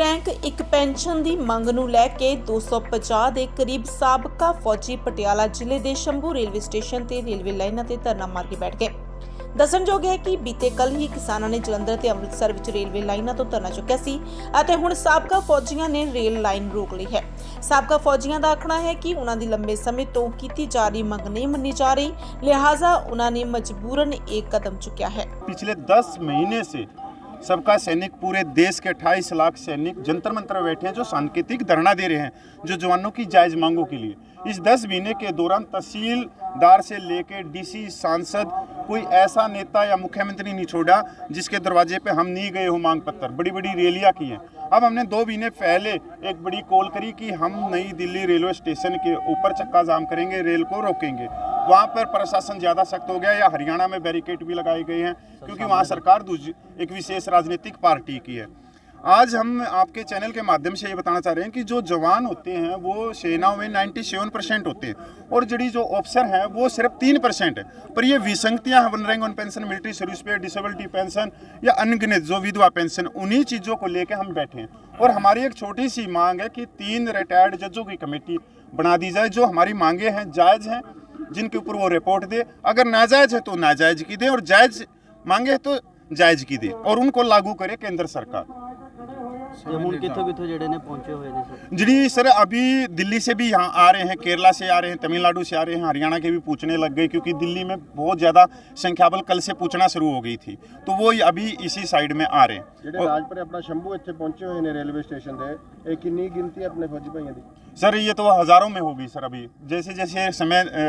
Rank ਇੱਕ pension ਦੀ ਮੰਗ ਨੂੰ ਲੈ ਕੇ 250 ਦੇ ਕਰੀਬ ਸਾਬਕਾ ਫੌਜੀ ਪਟਿਆਲਾ ਜ਼ਿਲ੍ਹੇ ਦੇ ਸ਼ੰਭੂ ਰੇਲਵੇ ਸਟੇਸ਼ਨ ਤੇ ਰੇਲਵੇ ਲਾਈਨਾਂ ਤੇ ਧਰਨਾ ਮਾਰ ਕੇ ਬੈਠ ਗਏ। ਦੱਸਣਯੋਗ ਹੈ ਕਿ ਬੀਤੇ ਕੱਲ ਹੀ ਕਿਸਾਨਾਂ ਨੇ ਜਲੰਧਰ ਤੇ ਅੰਮ੍ਰਿਤਸਰ ਵਿੱਚ ਰੇਲਵੇ ਲਾਈਨਾਂ ਤੋਂ ਧਰਨਾ ਚੁੱਕਿਆ ਸੀ ਅਤੇ ਹੁਣ ਸਾਬਕਾ ਫੌਜੀਆਂ ਨੇ ਰੇਲ ਲਾਈਨ ਰੋਕ ਲਈ ਹੈ। ਸਾਬਕਾ ਫੌਜੀਆਂ ਦਾ ਆਖਣਾ ਹੈ ਕਿ ਉਹਨਾਂ ਦੀ ਲੰਬੇ ਸਮੇਂ ਤੋਂ ਕੀਤੀ ਜਾ ਰਹੀ ਮੰਗ ਨਹੀਂ ਮੰਨੀ ਜਾ ਰਹੀ, ਲਿਹਾਜ਼ਾ ਉਹਨਾਂ ਨੇ ਮਜਬੂਰਨ ਇੱਕ ਕਦਮ ਚੁੱਕਿਆ ਹੈ। ਪਿਛਲੇ 10 ਮਹੀਨੇ ਸੇ सबका सैनिक पूरे देश के 28 लाख सैनिक जंतर मंतर में बैठे हैं जो सांकेतिक धरना दे रहे हैं जो जवानों की जायज मांगों के लिए इस 10 महीने के दौरान तहसीलदार से लेकर डीसी सांसद कोई ऐसा नेता या मुख्यमंत्री नहीं छोड़ा जिसके दरवाजे पे हम नहीं गए हो मांग पत्र। बड़ी बड़ी रैलियाँ की हैं। अब हमने दो महीने पहले एक बड़ी कॉल करी कि हम नई दिल्ली रेलवे स्टेशन के ऊपर चक्का जाम करेंगे रेल को रोकेंगे। वहाँ पर प्रशासन ज़्यादा सख्त हो गया या हरियाणा में बैरिकेड भी लगाए गए हैं क्योंकि वहाँ सरकार दूसरी एक विशेष राजनीतिक पार्टी की है। आज हम आपके चैनल के माध्यम से ये बताना चाह रहे हैं कि जो जवान होते हैं, वो सेनाओं में 97 परसेंट होते हैं और जड़ी जो ऑफिसर हैं, वो सिर्फ़ तीन परसेंट है। पर ये विसंगतियाँ one rank one pension military service pay disability pension या अनगिनत जो विधवा पेंशन उन्हीं चीज़ों को लेकर हम बैठे हैं। और हमारी एक छोटी सी मांग है कि तीन रिटायर्ड जजों की कमेटी बना दी जाए, जो हमारी मांगे हैं, जायज़ हैं, जिनके ऊपर वो रिपोर्ट दे। अगर नाजायज है तो नाजायज की दे और जायज़ मांगे तो जायज़ की दे और उनको लागू करे केंद्र सरकार। ਤੇ ਹੁਣ ਕਿੱਥੋਂ ਕਿੱਥੋਂ ਜਿਹੜੇ ਨੇ ਪਹੁੰਚੇ ਹੋਏ ਨੇ ਸਰ जी सर अभी दिल्ली से भी यहाँ आ रहे हैं केरला से आ रहे हैं तमिलनाडु से आ रहे हैं हरियाणा के भी पूछने लग गए क्योंकि दिल्ली में बहुत ज़्यादा संख्या बल कल से पूछना शुरू हो गई थी तो वो अभी इसी साइड में आ रहे हैं ਜਿਹੜੇ ਰਾਜਪੁਰੇ ਆਪਣਾ ਸ਼ੰਭੂ ਇੱਥੇ ਪਹੁੰਚੇ ਹੋਏ ਨੇ ਰੇਲਵੇ ਸਟੇਸ਼ਨ ਤੇ ਇਹ ਕਿੰਨੀ ਗਿਣਤੀ ਹੈ ਆਪਣੇ ਫੌਜੀ ਭਾਈਆਂ ਦੀ सर ये तो हज़ारों में होगी सर अभी जैसे जैसे समय अ,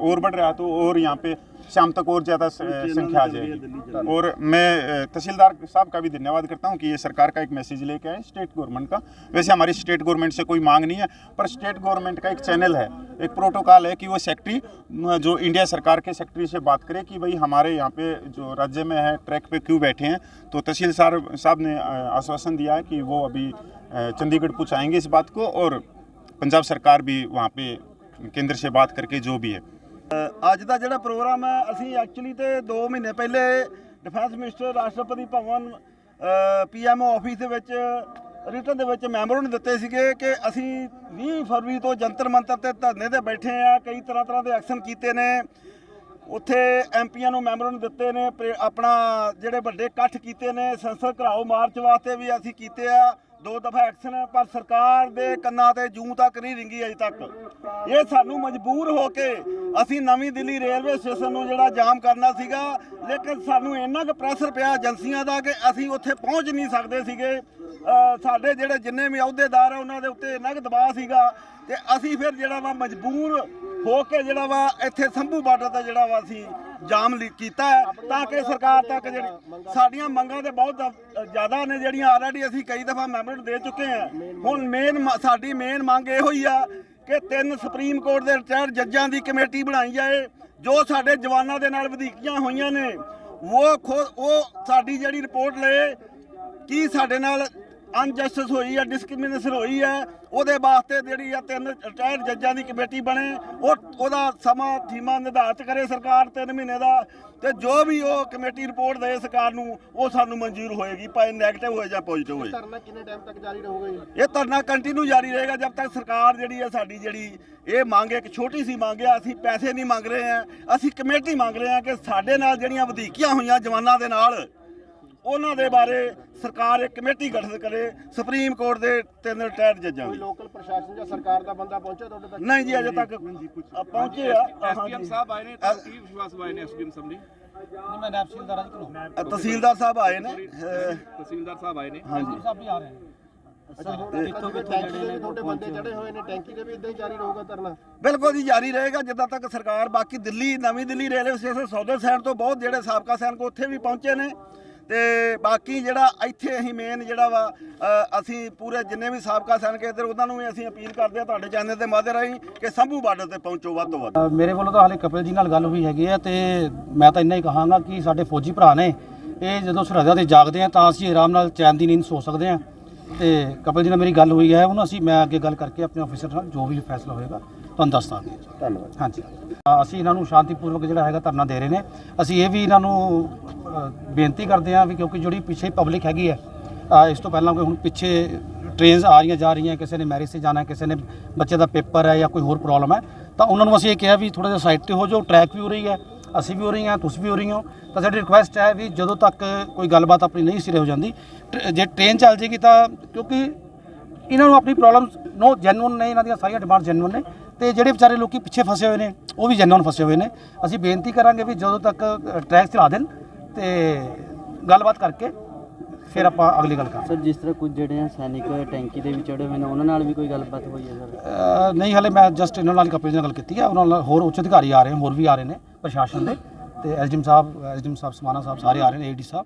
और बढ़ रहा है तो और यहाँ पे शाम तक और ज़्यादा संख्या आ जाएगी। और मैं तहसीलदार साहब का भी धन्यवाद करता हूँ कि ये सरकार का एक मैसेज लेके आए स्टेट गवर्नमेंट का। वैसे हमारी स्टेट गवर्नमेंट से कोई मांग नहीं है पर स्टेट गवर्नमेंट का एक चैनल है एक प्रोटोकॉल है कि वो सेक्रेटरी जो इंडिया सरकार के सेक्रेटरी से बात करे कि भाई हमारे यहाँ पे जो राज्य में है ट्रैक पे क्यों बैठे हैं। तो तहसील साहब ने आश्वासन दिया है कि वो अभी चंडीगढ़ पहुँचाएँगे इस बात को और पंजाब सरकार भी वहाँ पे केंद्र से बात करके जो भी है। ਅੱਜ ਦਾ ਜਿਹੜਾ ਪ੍ਰੋਗਰਾਮ ਹੈ, ਅਸੀਂ ਐਕਚੁਅਲੀ ਤੇ 2 ਮਹੀਨੇ ਪਹਿਲੇ ਡਿਫੈਂਸ ਮਿਨਿਸਟਰ ਰਾਸ਼ਟਰਪਤੀ ਭਵਨ ਪੀਐਮਓ ਆਫਿਸ ਦੇ ਵਿੱਚ ਰਿਟਰਨ ਦੇ ਵਿੱਚ ਮੈਮੋਰੰਡਮ ਦਿੱਤੇ ਸੀਗੇ ਕਿ ਅਸੀਂ 20 ਫਰਵਰੀ ਤੋਂ ਜੰਤਰ ਮੰਤਰ ਤੇ ਧਰਨੇ ਤੇ ਬੈਠੇ ਆ ਕਈ ਤਰ੍ਹਾਂ ਤਰ੍ਹਾਂ ਦੇ ਐਕਸ਼ਨ ਕੀਤੇ ਨੇ। ਉੱਥੇ ਐਮਪੀਆਂ ਨੂੰ ਮੈਮੋਰੰਡਮ ਦਿੱਤੇ ਨੇ। ਪ੍ਰੇ- ਆਪਣਾ ਜਿਹੜੇ ਵੱਡੇ ਇਕੱਠ ਕੀਤੇ ਨੇ, ਸੰਸਦ ਘਰਾਓ ਮਾਰਚ ਵਾਸਤੇ ਵੀ ਅਸੀਂ ਕੀਤੇ ਆ। ਦੋ ਦਫਾ ਐਕਸ਼ਨ ਪਰ ਸਰਕਾਰ ਦੇ ਕੰਨਾਂ ਤੇ ਜੂੰ ਤੱਕ ਨਹੀਂ ਰਿੰਗੀ ਅਜੇ ਤੱਕ। ਇਹ ਸਾਨੂੰ ਮਜਬੂਰ ਹੋ ਕੇ ਅਸੀਂ ਨਵੀਂ ਦਿੱਲੀ ਰੇਲਵੇ ਸਟੇਸ਼ਨ ਨੂੰ ਜਿਹੜਾ ਜਾਮ ਕਰਨਾ ਸੀਗਾ, ਲੇਕਿਨ ਸਾਨੂੰ ਇੰਨਾ ਕੁ ਪ੍ਰੈਸ਼ਰ ਪਿਆ ਏਜੰਸੀਆਂ ਦਾ ਕਿ ਅਸੀਂ ਉੱਥੇ ਪਹੁੰਚ ਨਹੀਂ ਸਕਦੇ ਸੀਗੇ। ਸਾਡੇ ਜਿਹੜੇ ਜਿੰਨੇ ਵੀ ਅਹੁਦੇਦਾਰ ਆ, ਉਹਨਾਂ ਦੇ ਉੱਤੇ ਇੰਨਾ ਕੁ ਦਬਾਅ ਸੀਗਾ ਤੇ ਅਸੀਂ ਫਿਰ ਜਿਹੜਾ ਵਾ ਮਜਬੂਰ ਹੋ ਕੇ ਜਿਹੜਾ ਵਾ ਇੱਥੇ ਸੰਭੂ ਬਾਰਡਰ ਤੇ ਜਿਹੜਾ ਵਾ ਅਸੀਂ ਜਾਮ ਲੀ- ਕੀਤਾ ਹੈ ਤਾਂ ਕਿ ਸਰਕਾਰ ਤੱਕ ਜਿਹੜੀ ਸਾਡੀਆਂ ਮੰਗਾਂ ਤੇ ਬਹੁਤ ਜ਼ਿਆਦਾ ਨੇ ਜਿਹੜੀਆਂ ਆਲਰੇਡੀ ਅਸੀਂ ਕਈ ਦਫਾ ਮੈਮੋਰੰਡਮ ਦੇ ਚੁੱਕੇ ਹਾਂ। ਹੁਣ ਮੇਨ ਸਾਡੀ ਮੇਨ ਮੰਗ ਇਹੋ ਹੀ ਆ ਕਿ ਤਿੰਨ ਸੁਪਰੀਮ ਕੋਰਟ ਦੇ ਰਿਟਾਇਰਡ ਜੱਜਾਂ ਦੀ ਕਮੇਟੀ ਬਣਾਈ ਜਾਏ, ਜੋ ਸਾਡੇ ਜਵਾਨਾਂ ਦੇ ਨਾਲ ਵਧੀਕੀਆਂ ਹੋਈਆਂ ਨੇ। ਉਹ ਖੁਦ ਉਹ ਸਾਡੀ ਜਿਹੜੀ ਰਿਪੋਰਟ ਲਏ, ਕੀ ਸਾਡੇ ਨਾਲ ਅਨਜਸਟਿਸ ਹੋਈ ਹੈ ਡਿਸਕ੍ਰਿਮੀਨੇਸ਼ਨ ਹੋਈ ਹੈ ਉਹਦੇ ਵਾਸਤੇ ਜਿਹੜੀ ਆ ਤਿੰਨ ਰਿਟਾਇਰਡ ਜੱਜਾਂ ਦੀ ਕਮੇਟੀ ਬਣੇ ਉਹ ਉਹਦਾ ਸਮਾਂ ਸੀਮਾ ਨਿਰਧਾਰਿਤ ਕਰੇ ਸਰਕਾਰ 3 ਮਹੀਨੇ ਦਾ ਤੇ ਜੋ ਵੀ ਉਹ ਕਮੇਟੀ ਰਿਪੋਰਟ ਦੇ ਸਰਕਾਰ ਨੂੰ ਉਹ ਸਾਨੂੰ ਮਨਜ਼ੂਰ ਹੋਏਗੀ ਭਾਵੇਂ ਨੈਗੇਟਿਵ ਹੋਏ ਜਾਂ ਪੋਜ਼ਿਟਿਵ ਹੋਏ। ਧਰਨਾ ਕਿੰਨੇ ਟਾਈਮ ਤੱਕ ਜਾਰੀ ਰਹੂਗਾ ਜੀ? ਇਹ ਧਰਨਾ ਕੰਟੀਨਿਊ ਜਾਰੀ ਰਹੇਗਾ ਜਦ ਤੱਕ ਸਰਕਾਰ ਜਿਹੜੀ ਹੈ ਸਾਡੀ ਜਿਹੜੀ ਇਹ ਮੰਗ ਇੱਕ ਛੋਟੀ ਸੀ ਮੰਗ ਹੈ ਅਸੀਂ ਪੈਸੇ ਨਹੀਂ ਮੰਗ ਰਹੇ ਹਾਂ ਅਸੀਂ ਕਮੇਟੀ ਮੰਗ ਰਹੇ ਹਾਂ ਕਿ ਸਾਡੇ ਨਾਲ ਜਿਹੜੀਆਂ ਵਧੀਕੀਆਂ ਹੋਈਆਂ ਜਵਾਨਾਂ ਦੇ ਨਾਲ ਉਹਨਾਂ ਦੇ ਬਾਰੇ ਸਰਕਾਰ ਇੱਕ ਕਮੇਟੀ ਗਠਿਤ ਕਰੇ ਸੁਪਰੀਮ ਕੋਰਟ ਦੇ ਤਿੰਨ ਰਿਟਾਇਰਡ ਜੱਜਾਂ ਕੋਈ ਲੋਕਲ ਪ੍ਰਸ਼ਾਸਨ ਜਾਂ ਸਰਕਾਰ ਦਾ ਬੰਦਾ ਪਹੁੰਚਿਆ ਤੁਹਾਡੇ ਤੱਕ? ਨਹੀਂ ਜੀ ਅਜੇ ਤੱਕ ਪਹੁੰਚੇ ਆ। ਐਸਪੀਐਮ ਸਾਹਿਬ ਆਏ ਨੇ ਤਾਂ ਕੀ ਵਿਸ਼ਵਾਸ ਵਾਏ ਨੇ ਐਸਪੀਐਮ ਸਾਹਿਬ ਨੇ ਅ, ਤਹਿਸੀਲਦਾਰ ਸਾਹਿਬ ਆਏ ਨੇ ਤਹਿਸੀਲਦਾਰ ਸਾਹਿਬ ਆਏ ਨੇ। ਦੇ ਜਿਹੜੇ ਵੀ ਨੇ ਤੁਹਾਡੇ ਬੰਦੇ ਚੜੇ ਹੋਏ ਨੇ ਟੈਂਕੀ ਦੇ ਵੀ ਇਦਾਂ ਹੀ ਜਾਰੀ ਰਹੂਗਾ ਧਰਨਾ? ਬਿਲਕੁਲ ਜੀ ਜਾਰੀ ਰਹੇਗਾ ਜਿੱਦਾਂ ਤੱਕ ਸਰਕਾਰ ਬਾਕੀ ਦਿੱਲੀ ਨਵੀਂ ਦਿੱਲੀ ਰੇਲਵੇ ਸਟੇਸ਼ਨ ਸੌਦੇ ਸਾਈਡ ਤੋਂ ਬਹੁਤ ਜਿਹੜੇ ਸਾਬਕਾ ਸੈਨਿਕ ਉੱਥੇ ਵੀ ਪਹੁੰਚੇ ਨੇ। ਤੇ ਬਾਕੀ ਜਿਹੜਾ ਇੱਥੇ ਅਸੀਂ ਮੇਨ ਜਿਹੜਾ ਵਾ ਅਸੀਂ ਪੂਰੇ ਜਿੰਨੇ ਵੀ ਸਾਬਕਾ ਸੈਨਿਕ ਇੱਧਰ, ਉਹਨਾਂ ਨੂੰ ਵੀ ਅਸੀਂ ਅਪੀਲ ਕਰਦੇ ਹਾਂ ਤੁਹਾਡੇ ਚੈਨਲ ਦੇ ਮਾਧਿਅਮ ਰਾਹੀਂ ਕਿ ਸੰਭੂ ਬਾਰਡਰ ਤੇ ਪਹੁੰਚੋ ਵੱਧ ਤੋਂ ਵੱਧ। ਮੇਰੇ ਵੱਲੋਂ ਤਾਂ ਹਾਲੇ ਕਪਿਲ ਜੀ ਨਾਲ ਗੱਲ ਹੋਈ ਹੈਗੀ ਹੈ ਤੇ ਮੈਂ ਤਾਂ ਇੰਨਾ ਹੀ ਕਹਾਂਗਾ ਕਿ ਸਾਡੇ ਫੌਜੀ ਭਰਾ ਨੇ, ਇਹ ਜਦੋਂ ਸਰਹੱਦਾਂ ਤੇ ਜਾਗਦੇ ਆ ਤਾਂ ਅਸੀਂ ਆਰਾਮ ਨਾਲ ਚੈਨ ਦੀ ਨੀਂਦ ਸੋ ਸਕਦੇ ਆ। ਤੇ ਕਪਿਲ ਜੀ ਨਾਲ ਮੇਰੀ ਗੱਲ ਹੋਈ ਹੈ, ਉਹਨੂੰ ਅਸੀਂ ਮੈਂ ਅੱਗੇ ਗੱਲ ਕਰਕੇ ਆਪਣੇ ਅਫੀਸਰ ਨਾਲ ਜੋ ਵੀ ਫੈਸਲਾ ਹੋਏਗਾ ਤੁਹਾਨੂੰ ਦੱਸ ਦਾਂਗੇ। ਧੰਨਵਾਦ। ਹਾਂਜੀ। ਅਸੀਂ ਇਹਨਾਂ ਨੂੰ ਸ਼ਾਂਤੀਪੂਰਵਕ ਜਿਹੜਾ ਹੈਗਾ ਧਰਨਾ ਦੇ ਰਹੇ ਨੇ। ਅਸੀਂ ਇਹ ਵੀ ਇਹਨਾਂ ਨੂੰ ਬੇਨਤੀ ਕਰਦੇ ਹਾਂ ਵੀ ਕਿਉਂਕਿ ਜਿਹੜੀ ਪਿੱਛੇ ਪਬਲਿਕ ਹੈਗੀ ਹੈ ਇਸ ਤੋਂ ਪਹਿਲਾਂ ਕੋਈ ਹੁਣ ਪਿੱਛੇ ਟ੍ਰੇਨਸ ਆ ਰਹੀਆਂ ਜਾ ਰਹੀਆਂ ਕਿਸੇ ਨੇ ਮੈਰਿਜ ਤੇ ਜਾਣਾ ਕਿਸੇ ਨੇ ਬੱਚੇ ਦਾ ਪੇਪਰ ਹੈ ਜਾਂ ਕੋਈ ਹੋਰ ਪ੍ਰੋਬਲਮ ਹੈ ਤਾਂ ਉਹਨਾਂ ਨੂੰ ਅਸੀਂ ਇਹ ਕਿਹਾ ਵੀ ਥੋੜਾ ਜਿਹਾ ਸਾਈਡ ਤੇ ਹੋ ਜਾਓ ਟਰੈਕ ਵੀ ਹੋ ਰਹੀ ਹੈ ਅਸੀਂ ਵੀ ਹੋ ਰਹੀ ਹਾਂ ਤੁਸੀਂ ਵੀ ਹੋ ਰਹੀ ਹੋ। ਤਾਂ ਸਾਡੀ ਰਿਕੁਐਸਟ ਹੈ ਵੀ ਜਦੋਂ ਤੱਕ ਕੋਈ ਗੱਲਬਾਤ ਆਪਣੀ ਨਹੀਂ ਸਿਰੇ ਹੋ ਜਾਂਦੀ ਜੇ ਟ੍ਰੇਨ ਚੱਲ ਜੇਗੀ ਤਾਂ ਕਿਉਂਕਿ ਇਹਨਾਂ ਨੂੰ ਆਪਣੀ ਪ੍ਰੋਬਲਮਸ ਨੋ ਜੈਨੂਨ ਨੇ ਇਹਨਾਂ ਦੀਆਂ ਸਾਰੀਆਂ ਡਿਮਾਂਡ ਜੈਨੂਨ ਨੇ ਤੇ ਜਿਹੜੇ ਵਿਚਾਰੇ ਲੋਕੀ ਪਿੱਛੇ ਫਸੇ ਹੋਏ ਨੇ ਉਹ ਵੀ ਜੈਨੂਨ ਫਸੇ ਹੋਏ ਨੇ। ਅਸੀਂ ਬੇਨਤੀ ਕਰਾਂਗੇ ਵੀ ਜਦੋਂ ਤੱਕ ਟਰੈਕ ਚਲਾ ਦੇਣ ਤੇ ਗੱਲਬਾਤ ਕਰਕੇ ਫਿਰ ਆਪਾਂ ਅਗਲੀ ਗੱਲ ਕਰਾਂਗੇ। ਸਰ ਜਿਸ ਤਰ੍ਹਾਂ ਕੁਝ ਜਿਹੜੇ ਆ ਸੈਨਿਕ ਟੈਂਕੀ ਦੇ ਵਿੱਚ ਚੜੇ ਹੋਏ ਨੇ ਉਹਨਾਂ ਨਾਲ ਵੀ ਕੋਈ ਗੱਲਬਾਤ ਹੋਈ ਹੈ ਸਰ? ਨਹੀਂ ਹਲੇ ਮੈਂ ਜਸਟ ਇਹਨਾਂ ਨਾਲ ਕਪਿਲ ਨਾਲ ਗੱਲ ਕੀਤੀ ਹੈ ਉਹਨਾਂ ਨਾਲ ਹੋਰ ਉੱਚ ਅਧਿਕਾਰੀ ਆ ਰਹੇ ਹੋਰ ਵੀ ਆ ਰਹੇ ਨੇ ਪ੍ਰਸ਼ਾਸਨ ਦੇ। ਤੇ ਐਸਡੀਐਮ ਸਾਹਿਬ ਐਸਡੀਐਮ ਸਾਹਿਬ ਸਮਾਨਾ ਸਾਹਿਬ ਸਾਰੇ ਆ ਰਹੇ ਨੇ ਏਡੀ ਸਾਹਿਬ।